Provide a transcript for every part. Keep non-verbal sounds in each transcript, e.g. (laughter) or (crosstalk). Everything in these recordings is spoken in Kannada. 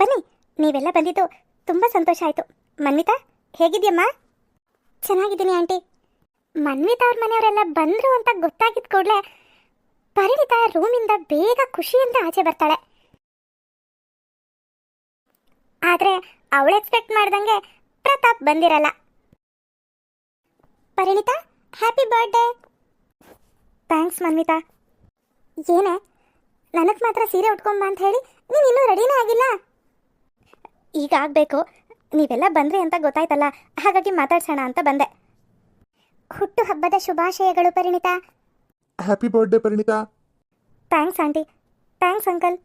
ಬನ್ನಿ, ನೀವೆಲ್ಲ ಬಂದಿದ್ದು ತುಂಬ ಸಂತೋಷ ಆಯಿತು. ಮನ್ವಿತಾ ಹೇಗಿದ್ಯಮ್ಮ ಚೆನ್ನಾಗಿದ್ದೀನಿ ಆಂಟಿ. ಮನ್ವಿತಾ ಅವ್ರ ಮನೆಯವರೆಲ್ಲ ಬಂದರು ಅಂತ ಗೊತ್ತಾಗಿದ್ದ ಕೂಡಲೇ ಪರಿಣಿತ ರೂಮಿಂದ ಬೇಗ ಖುಷಿಯಿಂದ ಆಚೆ ಬರ್ತಾಳೆ. ಆದರೆ ಅವಳು ಎಕ್ಸ್ಪೆಕ್ಟ್ ಮಾಡ್ದಂಗೆ ಪ್ರತಾಪ್ ಬಂದಿರಲ್ಲ. Parinita happy birthday thanks Manvita. ಏನೇ, ನನಗೆ ಮಾತ್ರ ಸೀರೆ ಉಟ್ಕೊಂಬ ಅಂತ ಹೇಳಿ ನೀನು ಇನ್ನೂ ರೆಡಿನೇ ಆಗಿಲ್ಲ? ಈಗ ಆಗಬೇಕು. ನೀವೆಲ್ಲ ಬಂದ್ರಿ ಅಂತ ಗೊತ್ತಾಯ್ತಲ್ಲ. ಹಾಗಾಗಿ ಮಾತಾಡ್ಸೋಣ ಅಂತ ಬಂದೆ. ಹುಟ್ಟು ಹಬ್ಬದ ಶುಭಾಶಯಗಳು Parinita. Happy birthday Parinita. Thanks aunty. Thanks uncle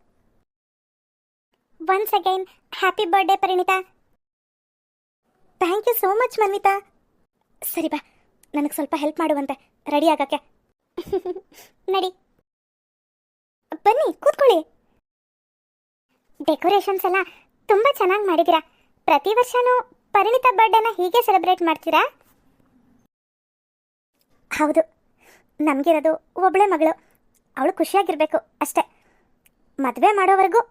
once again happy birthday Parinita. Thank you so much Manvita. ಸರಿ ಬಾ ನನಗೆ ಸ್ವಲ್ಪ ಹೆಲ್ಪ್ ಮಾಡುವಂತೆ. ರೆಡಿ ಆಗಕ್ಕೆ. (laughs) ನಡಿ. ಬನ್ನಿ ಕೂತ್ಕೊಳ್ಳಿ. ಡೆಕೋರೇಷನ್ಸ್ ಎಲ್ಲ ತುಂಬ ಚೆನ್ನಾಗಿ ಮಾಡಿದ್ದೀರಾ? ಪ್ರತಿ ವರ್ಷನೂ ಪರಿಣಿತ ಬರ್ಡೇನ ಹೀಗೆ ಸೆಲೆಬ್ರೇಟ್ ಮಾಡ್ತೀರಾ? ಹೌದು. ನಮಗಿರೋದು ಒಬ್ಬಳೆ ಮಗಳು. ಅವಳು ಖುಷಿಯಾಗಿರ್ಬೇಕು ಅಷ್ಟೇ. ಮದುವೆ ಮಾಡೋವರೆಗೂ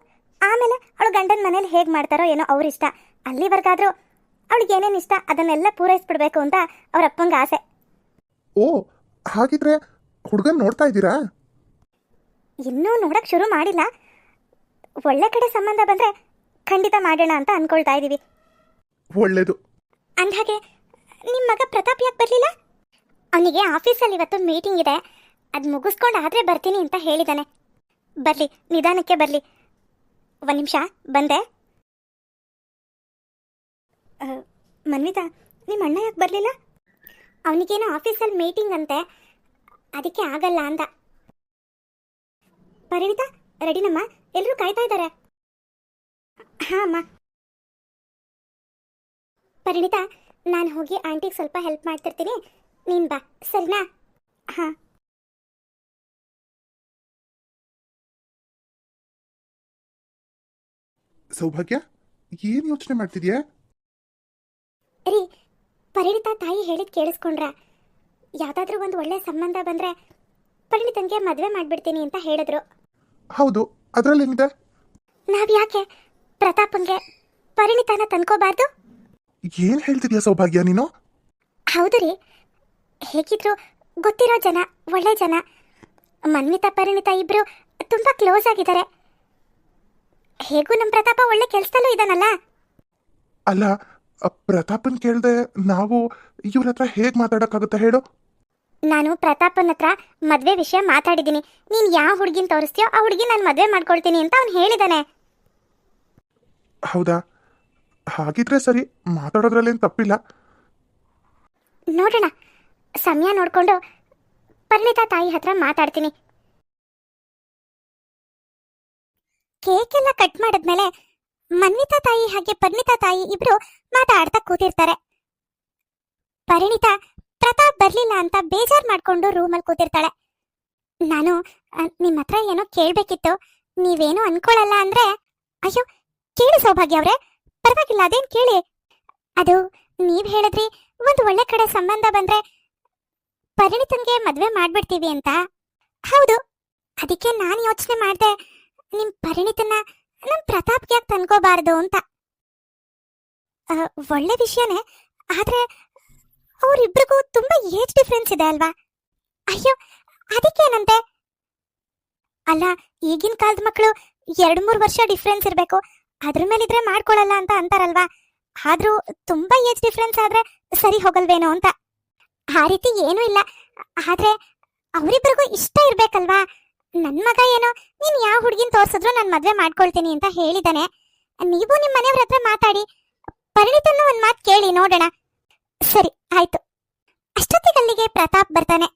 ಆಮೇಲೆ ಅವಳು ಗಂಡನ ಮನೇಲಿ ಹೇಗೆ ಮಾಡ್ತಾರೋ ಏನೋ ಅವ್ರ ಇಷ್ಟ. ಅಲ್ಲಿವರೆಗಾದ್ರೂ ಅವಳಿಗೆ ಏನೇನು ಇಷ್ಟ ಅದನ್ನೆಲ್ಲ ಪೂರೈಸ್ಬಿಡ್ಬೇಕು ಅಂತ ಅವ್ರ ಅಪ್ಪಂಗೆ ಆಸೆ. ಓ ಹಾಗಿದ್ರೆ ಹುಡುಗನ್ ನೋಡ್ತಾ ಇದ್ದೀರಾ? ಇನ್ನೂ ನೋಡಕ್ ಶುರು ಮಾಡಿಲ್ಲ. ಒಳ್ಳೆ ಕಡೆ ಸಂಬಂಧ ಬಂದ್ರೆ ಖಂಡಿತ ಮಾಡೋಣ ಅಂತ ಅನ್ಕೊಳ್ತಾ ಇದ್ದೀವಿ ಒಳ್ಳೇದು. ಅಂದ್ಹಾಗೆ ನಿಮ್ಮ ಮಗ ಪ್ರತಾಪ್ ಯಾಕೆ ಬರಲಿಲ್ಲ? ಅವನಿಗೆ ಆಫೀಸಲ್ಲಿ ಇವತ್ತು ಮೀಟಿಂಗ್ ಇದೆ. ಅದು ಮುಗಿಸ್ಕೊಂಡು ಆದರೆ ಬರ್ತೀನಿ ಅಂತ ಹೇಳಿದಾನೆ. ಬರಲಿ ನಿಧಾನಕ್ಕೆ ಬರಲಿ. ಒಂದು ನಿಮಿಷ ಬಂದೆ. ಮನ್ವಿತಾ ನಿಮ್ಮ ಅಣ್ಣ ಯಾಕೆ ಬರಲಿಲ್ಲ? ಅವನಿಗೇನೋ ಆಫೀಸಲ್ಲಿ ಮೀಟಿಂಗ್ ಅಂತೆ. ಅದಕ್ಕೆ ಆಗಲ್ಲ ಅಂದ. ಪರಿಣಿತಾ ರೆಡಿನಮ್ಮ ಎಲ್ಲರೂ ಕಾಯ್ತಾ ಇದ್ದಾರೆ? ಹಾಂ ಅಮ್ಮ. ಪರಿಣಿತಾ ನಾನು ಹೋಗಿ ಆಂಟಿಗೆ ಸ್ವಲ್ಪ ಹೆಲ್ಪ್ ಮಾಡ್ತಿರ್ತೀನಿ. ನೀನ್ ಬಾ ಸರಿನಾ? ಹಾಂ. ಸೌಭಾಗ್ಯ ಏನ್ ಯೋಚನೆ ಮಾಡ್ತಿದ್ಯಾ? ರೀ ಪರಿಣಿತಾ ತಾಯಿ ಹೇಳಿದ್ ಕೇಳಿಸ್ಕೊಂಡ್ರ. ಯಾವುದಾದ್ರೂ ಒಂದು ಒಳ್ಳೆ ಸಂಬಂಧ ಬಂದ್ರೆ ಪರಿಣಿತನ್ಗೆ ಮದುವೆ ಮಾಡ್ಬಿಡ್ತೀನಿ ಅಂತ ಹೇಳಿದ್ರು. ಹೌದು ಅದ್ರಲ್ಲಿ ನಾವ್ ಯಾಕೆ ಪ್ರತಾಪಂಗೆ ಪರಿಣಿತನ ತಂದ್ಕೋಬಾರ್ದು? ಏನ್ ಹೇಳ್ತಿದ್ಯಾ ಸೌಭಾಗ್ಯ ನೀನು? ಹೌದು ರೀ. ಹೇಗಿದ್ರು ಗೊತ್ತಿರೋ ಜನ ಒಳ್ಳೆ ಜನ. ಮನ್ವಿತಾ ಪರಿಣಿತ ಇಬ್ರು ತುಂಬಾ ಕ್ಲೋಸ್ ಆಗಿದ್ದಾರೆ. ಹೇಗೂ ನಮ್ಮ ಪ್ರತಾಪ ಒಳ್ಳೆ ಕೆಲ್ಸದಲ್ಲೂ ಇದ್ದಾನಲ್ಲ ಅಲ್ಲ ಪ್ರತಾಪನ್ ಕೇಳ್ದೆ ನಾವು ಇವ್ರ ಹತ್ರ ಹೇಗ್ ಮಾತಾಡಕ್ಕಾಗುತ್ತೆ ಹೇಳು? ನಾನು ಪ್ರತಾಪನ ಹತ್ರ ಮದ್ವೆ ವಿಷಯ ಮಾತಾಡಿದ್ದೀನಿ. ನೀನ್ ಯಾವ ಹುಡುಗಿನ ತೋರಿಸ್ತೀಯೋ ಆ ಹುಡುಗಿ ನಾನು ಮದ್ವೆ ಮಾಡ್ಕೊಳ್ತೀನಿ ಅಂತ ಅವ್ನು ಹೇಳಿದಾನೆ. ಹೌದಾ? ಹಾಗಿದ್ರೆ ಸರಿ ಮಾತಾಡೋದ್ರಲ್ಲೇನು ತಪ್ಪಿಲ್ಲ. ನೋಡೋಣ. ಸಮಯ ನೋಡ್ಕೊಂಡು ಪರಿಣಿತಾ ತಾಯಿ ಹತ್ರ ಮಾತಾಡ್ತೀನಿ. ಕೇಕ್ ಎಲ್ಲ ಕಟ್ ಮಾಡಿದ್ಮೇಲೆ ಮನ್ವಿತಾ ತಾಯಿ ಹಾಗೆ ಪರಿಣಿತಾ ತಾಯಿ ಇಬ್ರು ಮಾತಾಡ್ತಾ ಕೂತಿರ್ತಾರೆ. ಪರಿಣಿತಾ, ಪ್ರತಾಪ್ ಬರ್ಲಿಲ್ಲ ಅಂತ ಬೇಜಾರ್ ಮಾಡ್ಕೊಂಡು ರೂಮಲ್ಲಿ ಕೂತಿರ್ತಾಳೆ. ನಾನು ನಿಮ್ಮ ಹತ್ರ ಏನೋ ಕೇಳ್ಬೇಕಿತ್ತು. ನೀವೇನು ಅನ್ಕೊಳಲ್ಲ ಅಂದ್ರೆ, ಅಯ್ಯೋ ಕೇಳಿ ಸೌಭಾಗ್ಯ ಅವ್ರೆ. ಪರವಾಗಿಲ್ಲ, ಅದೇನ್ ಕೇಳಿ. ಅದು ನೀವ್ ಹೇಳಿದ್ರಿ ಒಂದು ಒಳ್ಳೆ ಕಡೆ ಸಂಬಂಧ ಬಂದ್ರೆ ಪರಿಣಿತನ್ಗೆ ಮದ್ವೆ ಮಾಡ್ಬಿಡ್ತೀವಿ ಅಂತ. ಹೌದು, ಅದಕ್ಕೆ ನಾನು ಯೋಚನೆ ಮಾಡ್ದೆ ನಿಮ್ ಪರಿಣಿತನ ನಮ್ ಪ್ರತಾಪ್ಗೆ ಯಾಕೆ ತಂದ್ಕೋಬಾರ್ದು ಅಂತ. ಒಳ್ಳೆ ವಿಷಯನೇ, ಆದ್ರೆ ಅವರಿಬ್ರಿಗೂ ತುಂಬಾ ಏಜ್ ಡಿಫ್ರೆನ್ಸ್ ಇದೆ ಅಲ್ವಾ? ಅಯ್ಯೋ, ಅದಕ್ಕೇನಂತೆ? ಅಲ್ಲ, ಈಗಿನ ಕಾಲದ ಮಕ್ಕಳು ಎರಡ್ ಮೂರು ವರ್ಷ ಡಿಫ್ರೆನ್ಸ್ ಇರ್ಬೇಕು. ಅದ್ರ ಮೇಲಿದ್ರೆ ಮಾಡ್ಕೊಳಲ್ಲ ಅಂತ ಅಂತಾರಲ್ವಾ? ಆದ್ರೂ ತುಂಬಾ ಏಜ್ ಡಿಫ್ರೆನ್ಸ್ ಆದ್ರೆ ಸರಿ ಹೋಗಲ್ವೇನೋ ಅಂತ. ಆ ರೀತಿ ಏನೂ ಇಲ್ಲ. ಆದ್ರೆ ಅವರಿಬ್ಬರಿಗೂ ಇಷ್ಟ ಇರ್ಬೇಕಲ್ವಾ? ನನ್ ಮಗ ಏನೋ, ನೀನ್ ಯಾವ ಹುಡುಗಿನ ತೋರ್ಸಿದ್ರು ನಾನು ಮದ್ವೆ ಮಾಡ್ಕೊಳ್ತೀನಿ ಅಂತ ಹೇಳಿದಾನೆ. ನೀವು ನಿಮ್ಮ ಮನೆಯವ್ರ ಹತ್ರ ಮಾತಾಡಿ. ಪರಿಣಿತನ ಒಂದ್ ಮಾತು ಕೇಳಿ, ನೋಡೋಣ. ಸರಿ, ಆಯ್ತು. ಅಷ್ಟೊತ್ತಿಗೆ ಅಲ್ಲಿಗೆ ಪ್ರತಾಪ್ ಬರ್ತಾನೆ.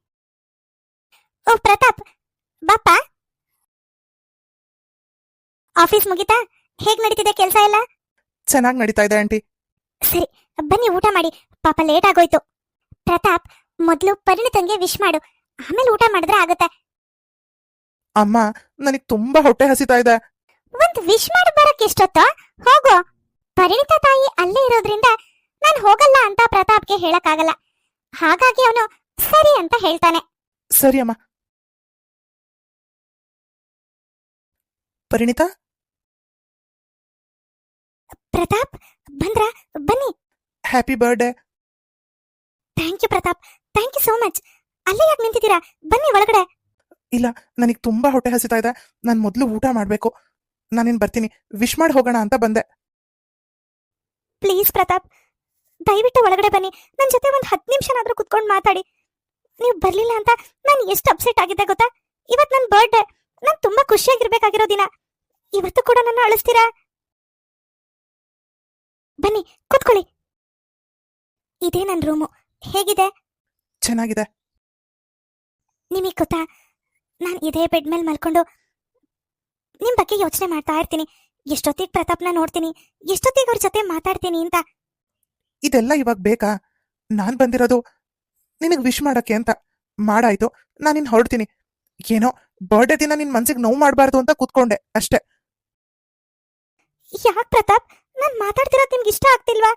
ಓ, ಪ್ರತಾಪ್. ಬಾಪಾ ಆಫೀಸ್ ಮುಗಿತಾ? ಹೇಗ್ ನಡೀತಿದೆ ಕೆಲಸ ಎಲ್ಲ? ಚೆನ್ನಾಗಿ ನಡೀತಾ ಇದೆ ಆಂಟಿ. ಸರಿ ಬನ್ನಿ ಊಟ ಮಾಡಿ. ಪಾಪ ಲೇಟ್ ಆಗೋಯ್ತು. ಪ್ರತಾಪ್ ಮೊದಲು ಪರಿಣಿತಂಗೆ ವಿಶ್ ಮಾಡು. ಆಮೇಲೆ ಊಟ ಮಾಡಿದ್ರೆ ಆಗುತ್ತೆ. ಅಮ್ಮ ನನಗೆ ತುಂಬಾ ಹೊಟ್ಟೆ ಹಸಿತಾ ಇದೆ. ಒಂದ್ ವಿಶ್ ಮಾಡಿ ಬರಕ್ ಎಷ್ಟೊತ್ತ? ಹೋಗು. ಪರಿಣಿತ ತಾಯಿ ಅಲ್ಲೇ ಇರೋದ್ರಿಂದ ನಾನ್ ಹೋಗಲ್ಲ ಅಂತ ಪ್ರತಾಪ್ಗೆ ಹೇಳಕ್ಕಾಗಲ್ಲ. ಹಾಗಾಗಿ ಅವನು ಸರಿ ಅಂತ ಹೇಳ್ತಾನೆ. ಸರಿ ಅಮ್ಮ. ಪರಿಣಿತಾ? ಪ್ರತಾಪ್ ಬಂದ್ರ? ಬನ್ನಿ. Happy birthday thank you Pratap. Thank you so much ಅಲ್ಲೇ ಯಾಕೆ ನಿಂತಿದ್ದೀರಾ? ಬನ್ನಿ ಒಳಗಡೆ. ಇಲ್ಲ ನನಗೆ ತುಂಬಾ ಹೊಟ್ಟೆ ಹಸಿತಾ ಇದೆ. ನಾನು ಮೊದಲು ಊಟ ಮಾಡಬೇಕು. ನಾನಿನ್ ಬರ್ತೀನಿ. ವಿಶ್ ಮಾಡಿ ಹೋಗೋಣ ಅಂತ ಬಂದೆ. ಪ್ಲೀಸ್ ಪ್ರತಾಪ್. ದಯವಿಟ್ಟು ಒಳಗಡೆ ಬನ್ನಿ. ನನ್ನ ಜೊತೆ ಒಂದು ಹತ್ತು ನಿಮಿಷನಾದರೂ ಕುತ್ಕೊಂಡು ಮಾತಾಡಿ. ನೀವು ಬರಲಿಲ್ಲ ಅಂತ ನಾನು ಎಷ್ಟು ಅಪ್ಸೆಟ್ ಆಗಿದ್ದೆ ಗೊತ್ತಾ? ಇವತ್ತು ನನ್ನ ಬರ್ಡೇ ನಾನು ತುಂಬಾ ಖುಷಿಯಾಗಿರ್ಬೇಕಾಗಿರೋ ದಿನ. ಇವತ್ತು ಕೂಡ ನನ್ನ ಅಳಿಸ್ತೀರಾ? ಬನ್ನಿ ಕೂತ್ಕೊಳ್ಳಿ. ಇದೇ ನನ್ನ ರೂಮು. ಹೇಗಿದೆ? ಚೆನ್ನಾಗಿದೆ. ನಿಮಗೆ ಗೊತ್ತಾ? ನಾನು ಇದೇ ಬೆಡ್ ಮೇಲೆ ಮಲ್ಕೊಂಡು ನಿಮ್ಮ ಬಗ್ಗೆ ಯೋಚನೆ ಮಾಡ್ತಾ ಇರ್ತೀನಿ. ಎಷ್ಟೊತ್ತಿಗೆ ಪ್ರತಾಪ್ನ ನೋಡ್ತೀನಿ ಎಷ್ಟೊತ್ತಿಗೆ ಅವ್ರ ಜೊತೆ ಮಾತಾಡ್ತೀನಿ ಅಂತ. ಇದೆಲ್ಲ ಇವಾಗ ಬೇಕಾ? ನಾನ್ ಬಂದಿರೋದು ನಿನಗ್ ವಿಶ್ ಮಾಡಕ್ಕೆ ಅಂತ. ಮಾಡಾಯ್ತು ನಾನಿನ್ ಹೊರಡ್ತೀನಿ. ಏನೋ ಬರ್ಡೇ ದಿನ ನಿನ್ ಮನ್ಸಿಗೆ ನೋವು ಮಾಡಬಾರ್ದು ಅಂತ ಕೂತ್ಕೊಂಡೆ ಅಷ್ಟೇ. ಯಾಕ್ ಪ್ರತಾಪ್? ನಾನ್ ಮಾತಾಡ್ತಿರೋದ್ ನಿಮ್ಗೆ ಇಷ್ಟ ಆಗ್ತಿಲ್ವಾ?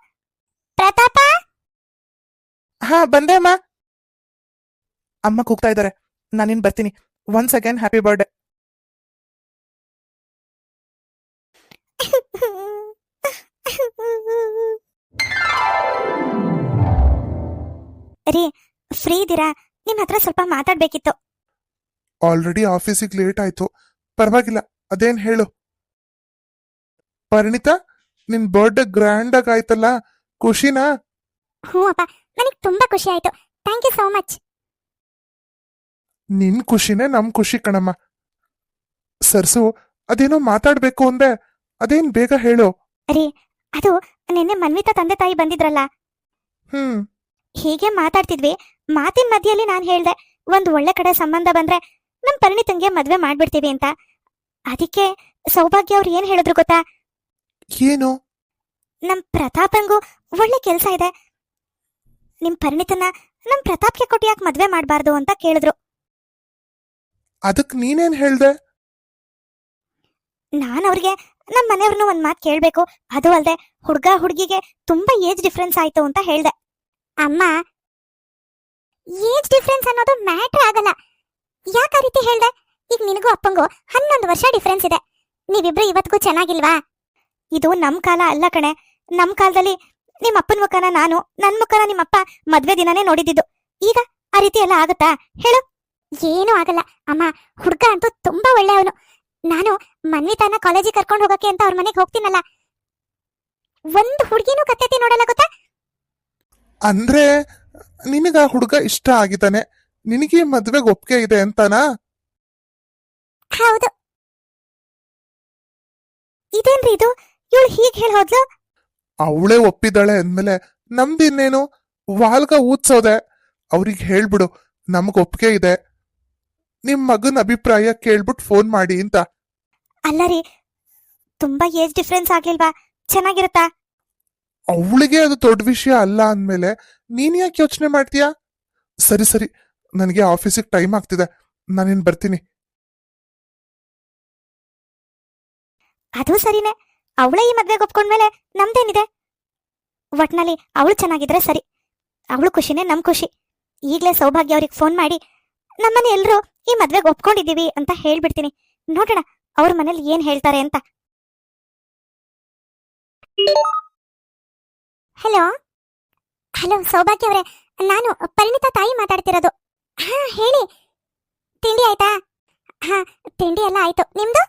ಪ್ರತಾಪ? ಹಾ ಬಂದೆ ಅಮ್ಮ. ಅಮ್ಮ ಕೂಗ್ತಾ ಇದಾರೆ ನಾನಿನ್ ಬರ್ತೀನಿ. ಒನ್ಸ್ ಅಗೇನ್ ಹ್ಯಾಪಿ ಬರ್ಡೇ ರೀ ಫ್ರೀ ಇದೀರಾ ನಿಮ್ ಹತ್ರ ಸ್ವಲ್ಪ ಮಾತಾಡ್ಬೇಕಿತ್ತು. ಆಲ್ರೆಡಿ ಆಫೀಸಿಗೆ ಲೇಟ್ ಆಯ್ತು. ಪರವಾಗಿಲ್ಲ. ಅದೇನ್ ಹೇಳು? ಪರಿಣಿತಾ? ನಿನ್ ಬರ್ಡೇ ಗ್ರ್ಯಾಂಡ್ ಆಗಿ ಆಯ್ತಲ್ಲ? ಖುಷಿನಾ? ಹ್ಞೂ ಅಪ್ಪ ನನಗೆ ತುಂಬಾ ಖುಷಿ ಆಯ್ತು. ಥ್ಯಾಂಕ್ ಯು ಸೋ ಮಚ್ ನಿನ್ ಖುಷಿನೇ ನಮ್ ಖುಷಿ ಕಣಮ್ಮ. ಸರ್ಸು ಅದೇನೋ ಮಾತಾಡ್ಬೇಕು ಅಂದೆ. ಅದೇನ್ ಬೇಗ ಹೇಳು. ರೀ ಅದು ನಿನ್ನೆ ಮನ್ವಿತಾ ತಂದೆ ತಾಯಿ ಬಂದಿದ್ರಲ್ಲ? ಹ್ಮ್. ಹೀಗೆ ಮಾತಾಡ್ತಿದ್ವಿ. ಮಾತಿನ ಮಧ್ಯೆಯಲ್ಲಿ ನಾನು ಹೇಳ್ದೆ ಒಂದ್ ಒಳ್ಳೆ ಕಡೆ ಸಂಬಂಧ ಬಂದ್ರೆ ನಮ್ ಪರಿಣಿತಂಗೆ ಮದ್ವೆ ಮಾಡ್ಬಿಡ್ತೀವಿ ಅಂತ. ಅದಕ್ಕೆ ಸೌಭಾಗ್ಯ ಅವ್ರು ಏನ್ ಹೇಳಿದ್ರು ಗೊತ್ತಾ? ಏನು? ನಮ್ ಪ್ರತಾಪಂಗೂ ಒಳ್ಳೆ ಕೆಲ್ಸ ಇದೆ. ನಿಮ್ ಪರಿಣಿತನ ನಮ್ ಪ್ರತಾಪ್ಗೆ ಕೊಟ್ಟು ಯಾಕೆ ಮದ್ವೆ ಮಾಡಬಾರ್ದು ಅಂತ ಕೇಳಿದ್ರು. ಅದಕ್ ನೀನೇನ್ ಹೇಳ್ದೆ? ನಾನ್ ಅವ್ರಿಗೆ ನಮ್ ಮನೆಯವ್ರನ್ನ ಒಂದ್ ಮಾತ್ ಕೇಳ್ಬೇಕು. ಅದು ಅಲ್ದೆ ಹುಡ್ಗ ಹುಡ್ಗಿಗೆ ತುಂಬಾ ಏಜ್ ಡಿಫ್ರೆನ್ಸ್ ಆಯ್ತು ಅಂತ ಹೇಳ್ದೆ. ಅಮ್ಮ ಏಜ್ ಡಿಫ್ರೆನ್ಸ್ ಅನ್ನೋದು ಮ್ಯಾಟ್ರ್ ಆಗಲ್ಲ. ಯಾಕೆ ಆ ರೀತಿ ಹೇಳ್ದೆ? ಈಗ ನಿನಗೂ ಅಪ್ಪಂಗೂ ಹನ್ನೊಂದು ವರ್ಷ ಡಿಫ್ರೆನ್ಸ್ ಇದೆ. ನೀವಿಬ್ರು ಇವತ್ತಿಗೂ ಚೆನ್ನಾಗಿಲ್ವಾ? ಇದು ನಮ್ ಕಾಲ ಅಲ್ಲ ಕಣೆ. ನಮ್ ಕಾಲದಲ್ಲಿ ನಿಮ್ ಅಪ್ಪನ ಮುಖನ ನಾನು ನನ್ ಮುಖನ ನಿಮ್ಮಪ್ಪ ಮದ್ವೆ ದಿನನೇ ನೋಡಿದ್ದು ಈಗ ಆ ರೀತಿ ಎಲ್ಲ ಆಗುತ್ತಾ? ಹೇಳು. ಏನೂ ಆಗಲ್ಲ. ಅಮ್ಮ ಹುಡ್ಗ ಅಂತೂ ತುಂಬಾ ಒಳ್ಳೆಯವನು. ನಾನು ಮನ್ವಿತಾನ ಕಾಲೇಜಿಗೆ ಕರ್ಕೊಂಡು ಹೋಗಕ್ಕೆ ಅಂತ ಅವ್ರ ಮನೆಗೆ ಹೋಗ್ತೀನಲ್ಲ. ಒಂದು ಹುಡುಗಿನೂ ಕತ್ತೆತಿ ನೋಡಲ್ಲ ಗೊತ್ತಾ? ಅಂದ್ರೆ ನಿನಗ ಹುಡುಗ ಇಷ್ಟ ಆಗಿದ್ದಾನೆ? ನಿನಗೆ ಮದ್ವೆ ಮದ್ವೆಗ್ ಒಪ್ಪಿಗೆ ಇದೆ ಅಂತನಾ? ಹೌದು. ಇದೇನ್ರಿ ಇದು? ಇವಳು ಹೀಗ್ ಹೇಳಿ ಹೋದ್ಲು ಅವಳೇ ಒಪ್ಪಿದಾಳೆ ಅಂದ್ಮೇಲೆ ನಮ್ದಿನ್ನೇನು ವಾಲ್ಗ ಊದ್ಸೋದೆ. ಅವ್ರಿಗೆ ಹೇಳ್ಬಿಡು ನಮಗ್ ಒಪ್ಪಿಗೆ ಇದೆ. ನಿಮ್ ಮಗನ ಅಭಿಪ್ರಾಯ ಕೇಳ್ಬಿಟ್ ಫೋನ್ ಮಾಡಿ ಅಂತ. ಅಲ್ಲ ರೀ ತುಂಬಾ ಏಜ್ ಡಿಫ್ರೆನ್ಸ್ ಆಗ್ಲಿಲ್ವಾ? ಚೆನ್ನಾಗಿರುತ್ತಾ? ಅವಳಿಗೆ ಅದು ದೊಡ್ಡ ವಿಷಯ ಅಲ್ಲ ಅಂದ್ಮೇಲೆ ನೀನ್ ಯಾಕೆ ಯೋಚನೆ ಮಾಡ್ತೀಯಾ? ಸರಿ ಸರಿ ನನಗೆ ಆಫೀಸಿಗೆ ಟೈಮ್ ಆಗ್ತಿದೆ. ನಾನಿನ್ ಬರ್ತೀನಿ. ಅದು ಸರಿನೇ. ಅವಳೇ ಈ ಮದ್ವೆಗೆ ಒಪ್ಕೊಂಡ್ಮೇಲೆ ನಮ್ದೇನಿದೆ? ಒಟ್ನಲ್ಲಿ ಅವಳು ಚೆನ್ನಾಗಿದ್ರೆ ಸರಿ. ಅವಳು ಖುಷಿನೇ ನಮ್ ಖುಷಿ. ಈಗ್ಲೇ ಸೌಭಾಗ್ಯ ಅವ್ರಿಗೆ ಫೋನ್ ಮಾಡಿ, ನಮ್ಮನೆ ಎಲ್ರು ಈ ಮದ್ವೆಗೆ ಒಪ್ಕೊಂಡಿದೀವಿ ಅಂತ ಹೇಳ್ಬಿಡ್ತೀನಿ. ನೋಡೋಣ ಅವ್ರ ಮನೇಲಿ ಏನ್ ಹೇಳ್ತಾರೆ ಅಂತ. ಹಲೋ ಹಲೋ ಸೌಭಾಗ್ಯ ಅವರೇ. ನಾನು ಪರಿಣಿತ ತಾಯಿ ಮಾತಾಡ್ತಿರೋದು. ಹಾ, ಹೇಳಿ. ತಿಂಡಿ ಆಯ್ತಾ? ಹಾ, ತಿಂಡಿ ಎಲ್ಲ ಆಯ್ತು. ನಿಮ್ದು?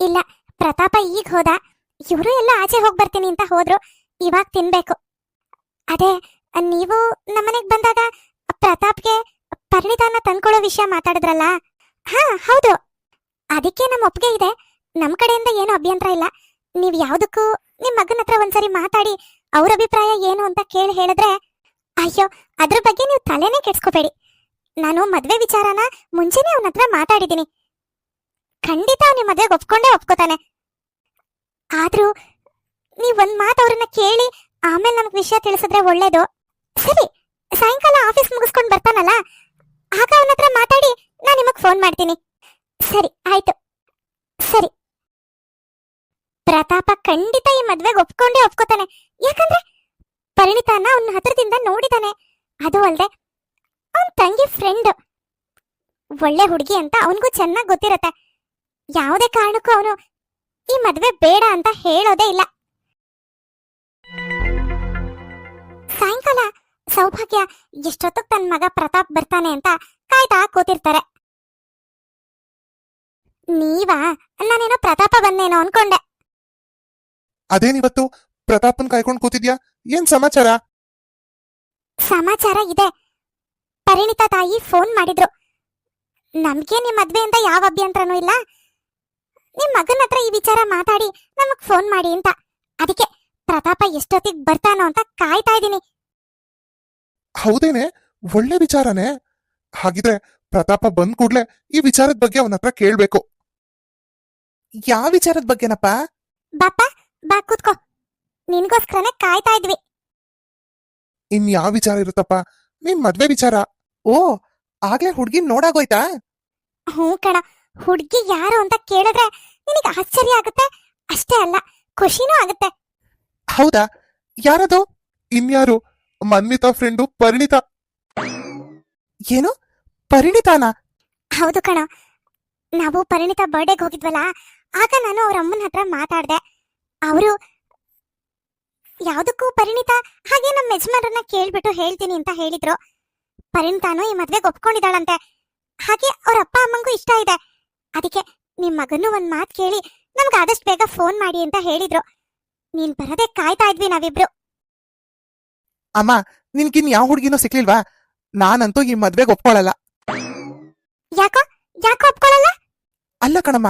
ಇಲ್ಲ, ಪ್ರತಾಪ ಈಗ ಹೋದ. ಇವರು ಎಲ್ಲ ಆಚೆ ಹೋಗಿ ಬರ್ತೀನಿ ಅಂತ ಹೋದ್ರು, ಇವಾಗ ತಿನ್ಬೇಕು. ಅದೇ, ನೀವು ನಮ್ಮನೆಗೆ ಬಂದಾಗ ಪ್ರತಾಪ್ಗೆ ಪರಿಣಿತಾನ ತಂದ್ಕೊಳ್ಳೋ ವಿಷಯ ಮಾತಾಡಿದ್ರಲ್ಲ? ಹಾ, ಹೌದು. ಅದಕ್ಕೆ ನಮ್ಮ ಒಪ್ಪಿಗೆ ಇದೆ. ನಮ್ಮ ಕಡೆಯಿಂದ ಏನು ಅಭ್ಯಂತರ ಇಲ್ಲ. ನೀವು ಯಾವುದಕ್ಕೂ ನಿಮ್ಮ ಮಗನ ಹತ್ರ ಒಂದ್ಸರಿ ಮಾತಾಡಿ ಅವ್ರ ಅಭಿಪ್ರಾಯ ಏನು ಅಂತ ಕೇಳಿ ಹೇಳಿದ್ರೆ, ಅಯ್ಯೋ, ಅದ್ರ ಬಗ್ಗೆ ನೀವು ತಲೆನೇ ಕೆಡ್ಸ್ಕೋಬೇಡಿ. ನಾನು ಮದ್ವೆ ವಿಚಾರನ ಮುಂಚೆನೆ ಅವನ ಹತ್ರ ಮಾತಾಡಿದ್ದೀನಿ. ಖಂಡಿತ ಅವ್ನ ಮದ್ವೆಗೆ ಒಪ್ಕೊಂಡೇ ಒಪ್ಕೋತಾನೆ. ಆದ್ರೂ ನೀವ್ ಒಂದ್ ಮಾತು ಅವ್ರನ್ನ ಕೇಳಿ ಆಮೇಲೆ ನಮ್ಗೆ ವಿಷಯ ತಿಳಿಸಿದ್ರೆ ಒಳ್ಳೇದು. ಸರಿ, ಸಾಯಂಕಾಲ ಆಫೀಸ್ ಮುಗಿಸ್ಕೊಂಡ್ ಬರ್ತಾನಲ್ಲ, ಆಗ ಅವನ ಹತ್ರ ಮಾತಾಡಿ ನಾನು ನಿಮಗ್ ಫೋನ್ ಮಾಡ್ತೀನಿ. ಸರಿ, ಆಯ್ತು. ಸರಿ. ಪ್ರತಾಪ ಖಂಡಿತ ಈ ಮದ್ವೆಗೆ ಒಪ್ಕೊಂಡೇ ಒಪ್ಕೋತಾನೆ. ಯಾಕಂದ್ರೆ ಪರಿಣಿತಾನ ಅವನ ಹತ್ರದಿಂದ ನೋಡಿದಾನೆ. ಅದು ಅಲ್ದೆ ಅವನ್ ತಂಗಿ ಫ್ರೆಂಡ್ ಒಳ್ಳೆ ಹುಡುಗಿ ಅಂತ ಅವನಿಗೂ ಚೆನ್ನಾಗಿ ಗೊತ್ತಿರತ್ತೆ. ಯಾವುದೇ ಕಾರಣಕ್ಕೂ ಅವನು ಈ ಮದುವೆ ಬೇಡ ಅಂತ ಹೇಳೋದೇ ಇಲ್ಲ. ಸಾಯಂಕಾಲ ಸೌಭಾಗ್ಯ ಎಷ್ಟೊತ್ತಿಗೆ ತನ್ನ ಮಗ ಪ್ರತಾಪ್ ಬರ್ತಾನೆ ಅಂತ ಕಾಯ್ತಾ ಕೂತಿರ್ತಾರೆ. ನೀವಾ? ನಾನೇನೋ ಪ್ರತಾಪ ಬಂದೇನೋ ಅನ್ಕೊಂಡೆ. ಅದೇನಿವತ್ತು? ಪ್ರತಾಪನ್ ಕಾಯ್ಕೊಂಡು ಕೂತಿದ್ಯಾ? ಏನ್ ಸಮಾಚಾರ? ಸಮಾಚಾರ ಇದೆ. ಪರಿಣಿತ ತಾಯಿ ಫೋನ್ ಮಾಡಿದ್ರು. ನಮ್ಗೆ ನಿಮ್ ಮದ್ವೆಯಿಂದ ಯಾವ ಅಭ್ಯಂತರನೂ ಇಲ್ಲ. ನಿಮ್ ಮಗನ ಹತ್ರ ಈ ವಿಚಾರ ಮಾತಾಡಿ ನಮಗ್ ಫೋನ್ ಮಾಡಿ ಅಂತ. ಅದಕ್ಕೆ ಪ್ರತಾಪ ಎಷ್ಟೊತ್ತಿಗೆ ಬರ್ತಾನೋ ಅಂತ ಕಾಯ್ತಾ ಇದ್ದೀನಿ. ಹೌದೇನೆ? ಒಳ್ಳೆ ವಿಚಾರನೇ. ಹಾಗಿದ್ರೆ ಪ್ರತಾಪ ಬಂದ್ ಕೂಡ್ಲೆ ಈ ವಿಚಾರದ ಬಗ್ಗೆ ಅವನ ಹತ್ರ ಕೇಳ್ಬೇಕು. ಯಾವ ವಿಚಾರದ ಬಗ್ಗೆನಪ್ಪ? ಬಾಪ ಬಾ ಕೂತ್ಕೋ. ನಿನ್ಗೋಸ್ಕರನೇ ಕಾಯ್ತಾ ಇದ್ವಿ. ಇನ್ ಯಾವ ವಿಚಾರ ಇರುತ್ತಪ್ಪ? ನಿನ್ ಮದ್ವೆ ವಿಚಾರ? ಓ ಆಗ್ಲೇ ಹುಡ್ಗಿನ್ ನೋಡಾಗೋಯ್ತಾ? ಹ್ಞೂ ಕಣ. ಹುಡ್ಗಿ ಯಾರು ಅಂತ ಕೇಳಿದ್ರೆ ನಿನಗೆ ಆಶ್ಚರ್ಯ ಆಗುತ್ತೆ? ಅಷ್ಟೇ ಅಲ್ಲ ಖುಷಿನೂ ಆಗುತ್ತೆ. ಹೌದಾ? ಯಾರದು? ಇನ್ಯಾರು? ಮನ್ವಿತಾ ಫ್ರೆಂಡು ಪರಿಣಿತ? ಏನು? ಪರಿಣಿತಾನ? ಹೌದು ಕಣ. ನಾವು ಪರಿಣಿತ ಬರ್ಡೇಗೆ ಹೋಗಿದ್ವಲ್ಲ ಆಗ ನಾನು ಅವ್ರ ಅಮ್ಮನ ಹತ್ರ ಮಾತಾಡ್ದೆ. ಅವರು ಯಾವ್ದಕ್ಕೂ ಪರಿಣಿತ? ಹಾಗೆ ನಮ್ಮ ಯಜಮಾನರನ್ನ ಕೇಳ್ಬಿಟ್ಟು ಹೇಳ್ತೀನಿ ಅಂತ ಹೇಳಿದ್ರು. ಪರಿಣಿತಾನು ಈ ಮದ್ವೆಗೆ ಒಪ್ಕೊಂಡಿದ್ದಾಳಂತೆ. ಹಾಗೆ ಅವ್ರ ಅಪ್ಪ ಅಮ್ಮಂಗೂ ಇಷ್ಟ ಇದೆ. ಅದಕ್ಕೆ ನಿಮ್ ಮಗನ್ನು ಒಂದ್ ಮಾತ್ ಕೇಳಿ ನಮ್ಗೆ ಆದಷ್ಟು ಬೇಗ ಫೋನ್ ಮಾಡಿ ಅಂತ ಹೇಳಿದ್ರು. ನೀನ್ ಬರದೆ ಕಾಯ್ತಾ ಇದ್ವಿ ನಾವಿಬ್ರು. ಅಮ್ಮ ನಿನ್ಗಿನ್ ಯಾವ ಹುಡ್ಗಿನೂ ಸಿಕ್ಲಿಲ್ವಾ? ನಾನಂತೂ ಈ ಮದ್ವೆಗೆ ಒಪ್ಕೊಳಲ್ಲ. ಯಾಕೋ? ಯಾಕೋ ಒಪ್ಕೊಳಲ್ಲ? ಅಲ್ಲ ಕಣಮ್ಮ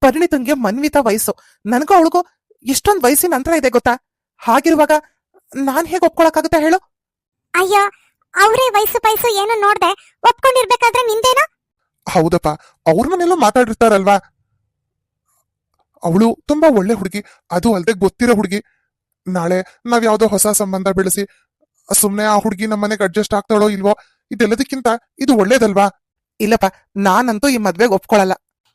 ಪರಿಣಿತಂಗೆ ಮನ್ವಿತ ವಯಸ್ಸು. ನನಗೂ ಅವಳಿಗೂ ಇಷ್ಟೊಂದ್ ವಯಸ್ಸಿನ ಅಂತರ ಇದೆ ಗೊತ್ತಾ? ಹಾಗಿರುವಾಗ ನಾನ್ ಹೇಗ್ ಒಪ್ಕೊಳಕ್ಕಾಗುತ್ತೆ ಹೇಳು? ಅಯ್ಯೋ ಅವರೇ ವಯಸ್ಸು ಪೈಸು ಏನೋ ನೋಡ್ದೆ ಒಪ್ಕೊಂಡಿರ್ಬೇಕಾದ್ರೆ ನಿಂದೇನೋ? ಹೌದಪ್ಪ ಅವ್ರ ಮನೆಯಲ್ಲೂ ಮಾತಾಡಿರ್ತಾರಲ್ವಾ? ಅವಳು ತುಂಬಾ ಒಳ್ಳೆ ಹುಡುಗಿ, ಅದು ಅಲ್ದೆ ಗೊತ್ತಿರೋ ಹುಡುಗಿ. ನಾಳೆ ನಾವ್ ಯಾವ್ದೋ ಹೊಸ ಸಂಬಂಧ ಬೆಳೆಸಿ, ಸುಮ್ನೆ ಆ ಹುಡುಗಿ ನಮ್ಮ ಮನೆಗೆ ಅಡ್ಜಸ್ಟ್ ಆಗ್ತಾಳೋ ಇಲ್ವೋ, ಇದೆಲ್ಲದಕ್ಕಿಂತ ಇದು ಒಳ್ಳೇದಲ್ವಾ? ಇಲ್ಲಪ್ಪ, ನಾನಂತೂ ಈ ಮದ್ವೆಗೆ ಒಪ್ಕೊಳಲ್ಲ.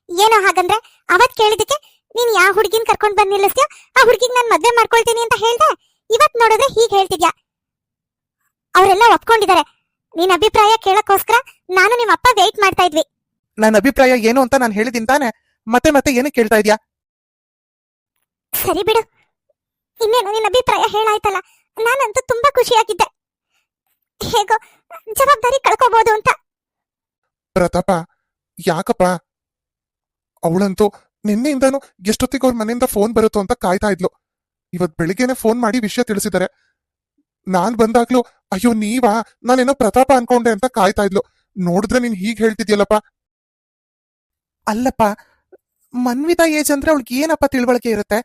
ಏನೋ ಹಾಗಂದ್ರೆ, ಅವತ್ ಕೇಳಿದಕ್ಕೆ ನೀನ್ ಯಾವ ಹುಡುಗಿನ ಕರ್ಕೊಂಡ್ ಬಂದ್ ನಿಲ್ಲಿಸ್ತೀಯೋ ಆ ಹುಡುಗಿಗ್ ನಾನ್ ಮದ್ವೆ ಮಾಡ್ಕೊಳ್ತೀನಿ ಅಂತ ಹೇಳ್ದೆ. ಇವತ್ ನೋಡಿದ್ರೆ ಹೀಗ್ ಹೇಳ್ತಿದ್ಯಾ? ಅವರೆಲ್ಲ ಒಪ್ಕೊಂಡಿದ್ದಾರೆ ನಿನ್ ಅಭಿಪ್ರಾಯ ಕೇಳಕ್ಕೋಸ್ಕರ ನಾನು ನಿಮ್ಮ ಅಪ್ಪ ವೇಟ್ ಮಾಡ್ತಾ ಇದ್ವಿ. ನನ್ನ ಅಭಿಪ್ರಾಯ ಏನು ಅಂತ ನಾನು ಹೇಳಿದ್ದೀನಿ ತಾನೆ ಮತ್ತೆ ಮತ್ತೆ ಏನು ಕೇಳ್ತಾ ಇದೀಯಾ? ಸರಿ ಬಿಡು. ಇನ್ನೇನು ನಿನ್ನ ಅಭಿಪ್ರಾಯ ಹೇಳಾಯ್ತಲ್ಲ. ನಾನಂತೂ ತುಂಬಾ ಖುಷಿಯಾಗಿದ್ದೆ. ಹೇಗೋ ಜವಾಬ್ದಾರಿ ಕಳ್ಕೋಬಹುದು ಅಂತ. ಪ್ರತಾಪ ಯಾಕಪ್ಪ? ಅವಳಂತೂ ನಿನ್ನೆಯಿಂದಾನು ಎಷ್ಟೊತ್ತಿಗೆ ಅವ್ರ ಮನೆಯಿಂದ ಫೋನ್ ಬರುತ್ತೋ ಅಂತ ಕಾಯ್ತಾ ಇದ್ಲು. ಇವತ್ ಬೆಳಿಗ್ಗೆನೆ ಫೋನ್ ಮಾಡಿ ವಿಷಯ ತಿಳಿಸಿದ್ದಾರೆ ನಾನ್ ಬಂದಾಗ್ಲೂ ಅಯ್ಯೋ ನೀವಾ? ನಾನೇನೋ ಪ್ರತಾಪ ಅನ್ಕೊಂಡೆ ಅಂತ ಕಾಯ್ತಾ ಇದ್ಲು. ನೋಡಿದ್ರೆ ನೀನ್ ಹೀಗ್ ಹೇಳ್ತಿದ್ಯಲ್ಲಪ್ಪ. ಅಲ್ಲಪ್ಪ ಮನ್ವಿತ ಏಜ್ ಅಂದ್ರೆ ಅವಳಿಗೆ ಏನಪ್ಪ ತಿಳುವಳಿಕೆ ಇರುತ್ತೆ?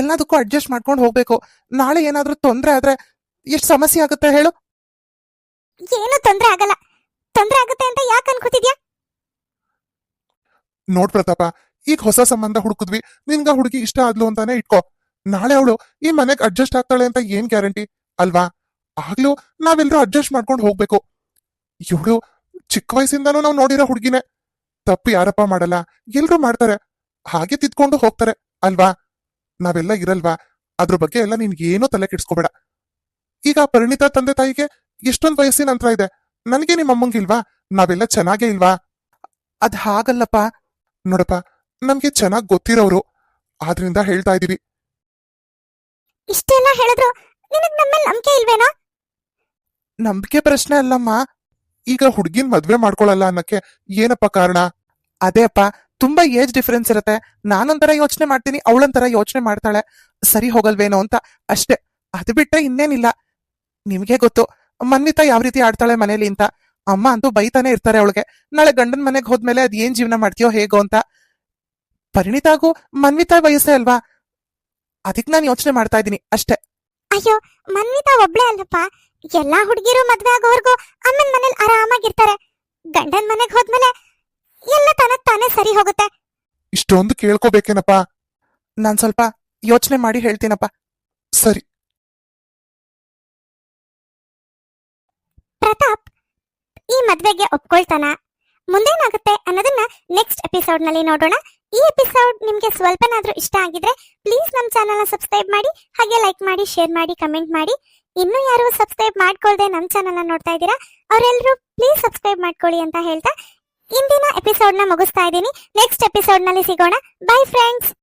ಎಲ್ಲದಕ್ಕೂ ಅಡ್ಜಸ್ಟ್ ಮಾಡ್ಕೊಂಡು ಹೋಗ್ಬೇಕು. ನಾಳೆ ಏನಾದ್ರೂ ತೊಂದ್ರೆ ಆದ್ರೆ ಎಷ್ಟು ಸಮಸ್ಯೆ ಆಗುತ್ತೆ ಹೇಳು? ಏನು ತೊಂದರೆ ಆಗಲ್ಲ. ತೊಂದರೆ ಆಗುತ್ತೆ ಅಂತ ಯಾಕೆ ಅನ್ಕೋತಿದ್ಯಾ? ನೋಡ್ ಪ್ರತಾಪ ಈಗ ಹೊಸ ಸಂಬಂಧ ಹುಡುಕಿದ್ವಿ. ನಿನ್ಗ ಹುಡುಗಿ ಇಷ್ಟ ಆದ್ಲು ಅಂತಾನೆ ಇಟ್ಕೋ. ನಾಳೆ ಅವಳು ಈ ಮನೆಗ್ ಅಡ್ಜಸ್ಟ್ ಆಗ್ತಾಳೆ ಅಂತ ಏನ್ ಗ್ಯಾರಂಟಿ ಅಲ್ವಾ? ಆಗ್ಲೂ ನಾವೆಲ್ಲರೂ ಅಡ್ಜಸ್ಟ್ ಮಾಡ್ಕೊಂಡು ಹೋಗ್ಬೇಕು. ಇವಳು ಚಿಕ್ಕ ವಯಸ್ಸಿಂದಾನು ನಾವು ನೋಡಿರೋ ಹುಡುಗಿನೇ. ತಪ್ಪು ಯಾರಪ್ಪ ಮಾಡಲ್ಲ? ಎಲ್ರೂ ಮಾಡ್ತಾರೆ. ಹಾಗೆ ತಿದ್ಕೊಂಡು ಹೋಗ್ತಾರೆ ಅಲ್ವಾ? ನಾವೆಲ್ಲ ಇರಲ್ವಾ? ಅದ್ರ ಬಗ್ಗೆ ಎಲ್ಲ ನಿನ್ಗೇನೂ ತಲೆ ಕೆಡ್ಸ್ಕೋಬೇಡ. ಈಗ ಪರಿಣಿತ ತಂದೆ ತಾಯಿಗೆ ಎಷ್ಟೊಂದ್ ವಯಸ್ಸಿನ ನಂತರ ಇದೆ. ನನಗೆ ನಿಮ್ಮ ಅಮ್ಮಂಗಿಲ್ವಾ ನಾವೆಲ್ಲ ಚೆನ್ನಾಗೇ ಇಲ್ವಾ? ಅದ್ ಹಾಗಲ್ಲಪ್ಪ. ನೋಡಪ್ಪ ನಮ್ಗೆ ಚೆನ್ನಾಗ್ ಗೊತ್ತಿರೋರು. ಆದ್ರಿಂದ ಹೇಳ್ತಾ ಇದೀವಿ. ಇಷ್ಟೆಲ್ಲ ಹೇಳಿದ್ರು ನಿನಗ್ ನಂಬಿಕೆ ಇಲ್ವೇನೋ? ನಂಬಿಕೆ ಪ್ರಶ್ನೆ ಅಲ್ಲಮ್ಮ. ಈಗ ಹುಡ್ಗಿನ್ ಮದ್ವೆ ಮಾಡ್ಕೊಳಲ್ಲ ಅನ್ನಕ್ಕೆ ಏನಪ್ಪ ಕಾರಣ? ಅದೇ ಅಪ್ಪ, ತುಂಬಾ ಏಜ್ ಡಿಫರೆನ್ಸ್ ಇರುತ್ತೆ. ನಾನೊಂಥರ ಯೋಚನೆ ಮಾಡ್ತೀನಿ, ಅವಳೊಂಥರ ಯೋಚನೆ ಮಾಡ್ತಾಳೆ. ಸರಿ ಹೋಗಲ್ವೇನೋ ಅಂತ. ಅಷ್ಟೇ. ಅದು ಬಿಟ್ಟರೆ ಇನ್ನೇನಿಲ್ಲ. ನಿಮ್ಗೆ ಗೊತ್ತು, ಮನ್ವಿತಾ ಯಾವ ರೀತಿ ಆಡ್ತಾಳೆ ಮನೇಲಿ ಅಂತ. ಅಮ್ಮ ಅಂತೂ ಬೈತಾನೆ ಇರ್ತಾರೆ ಅವಳಿಗೆ. ನಾಳೆ ಗಂಡನ ಮನೆಗೆ ಹೋದ್ಮೇಲೆ ಅದ್ ಏನ್ ಜೀವನ ಮಾಡ್ತೀಯೋ ಹೇಗೋ ಅಂತ. ಪರಿಣಿತಾಗೂ ಮನ್ವಿತಾ ವಯಸ್ಸೇ ಅಲ್ವಾ? ಅದಕ್ ನಾನು ಯೋಚನೆ ಮಾಡ್ತಾ ಇದ್ದೀನಿ. ಅಷ್ಟೇ. ಅಯ್ಯೋ, ಮನ್ವಿತಾ ಒಬ್ಳೆ ಅಲ್ಲಪ್ಪ. ಎಲ್ಲಾ ಹುಡುಗಿರು ಮದ್ವೆ ಆಗೋರ್ಗು ಅಮ್ಮನ ಮನೇಲಿ ಆರಾಮಾಗಿರ್ತಾರೆ. ಗಂಡನ ಮನೆಗೆ ಹೋದ್ಮೇಲೆ ಎಲ್ಲ ತನ ತಾನೇ ಸರಿ ಹೋಗುತ್ತೆ. ಇಷ್ಟೊಂದು ಕೇಳ್ಕೋಬೇಕೇನಪ್ಪ? ನಾನ್ ಸ್ವಲ್ಪ ಯೋಚನೆ ಮಾಡಿ ಹೇಳ್ತೀನಪ್ಪ. ಸರಿ. ಪ್ರತಾಪ್ ಈ ಮದ್ವೆಗೆ ಒಪ್ಕೊಳ್ತಾನ? ಮುಂದೇನಾಗುತ್ತೆ ಅನ್ನೋದನ್ನ ನೆಕ್ಸ್ಟ್ ಎಪಿಸೋಡ್ನಲ್ಲಿ ನೋಡೋಣ. ಈ ಎಪಿಸೋಡ್ ನಿಮ್ಗೆ ಸ್ವಲ್ಪನಾದ್ರೂ ಇಷ್ಟ ಆಗಿದ್ರೆ ಪ್ಲೀಸ್ ನಮ್ಮ ಚಾನಲ್ನ ಸಬ್ಸ್ಕ್ರೈಬ್ ಮಾಡಿ ಹಾಗೆ ಲೈಕ್ ಮಾಡಿ ಶೇರ್ ಮಾಡಿ ಕಮೆಂಟ್ ಮಾಡಿ. ಇನ್ನೂ ಯಾರು ಸಬ್ಸ್ಕ್ರೈಬ್ ಮಾಡ್ಕೊಳ್ದೆ ನಮ್ಮ ಚಾನಲ್ನ ನೋಡ್ತಾ ಇದ್ದೀರಾ ಅವರೆಲ್ಲರೂ ಪ್ಲೀಸ್ ಸಬ್ಸ್ಕ್ರೈಬ್ ಮಾಡ್ಕೊಳ್ಳಿ ಅಂತ ಹೇಳ್ತಾ ಇಂದಿನ ಎಪಿಸೋಡ್ನ ಮುಗಿಸ್ತಾ ಇದ್ದೀನಿ. ನೆಕ್ಸ್ಟ್ ಎಪಿಸೋಡ್ನಲ್ಲಿ ಸಿಗೋಣ. By friends